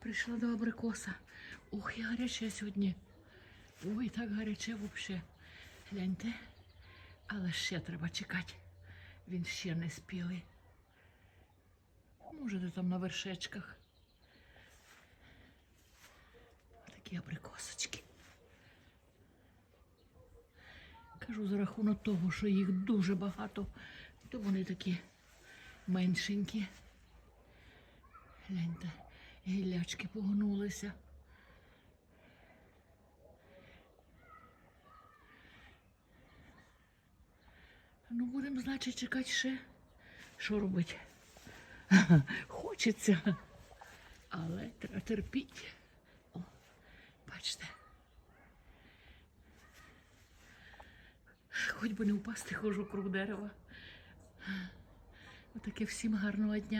Прийшла до абрикоса. Ох, і гаряче сьогодні. Ой, так гаряче взагалі. Гляньте. Але ще треба чекати. Він ще не спілий. Може, де там на вершечках. Такі абрикосочки. Кажу, за рахунок того, що їх дуже багато, то вони такі меншенькі. Гляньте, гіллячки погнулися. Ну, будемо, значить, чекати ще. Що робити? Хочеться, але треба терпіти. О, бачите. Хоч би не впасти, хожу круг дерева. Отаке всім гарного дня.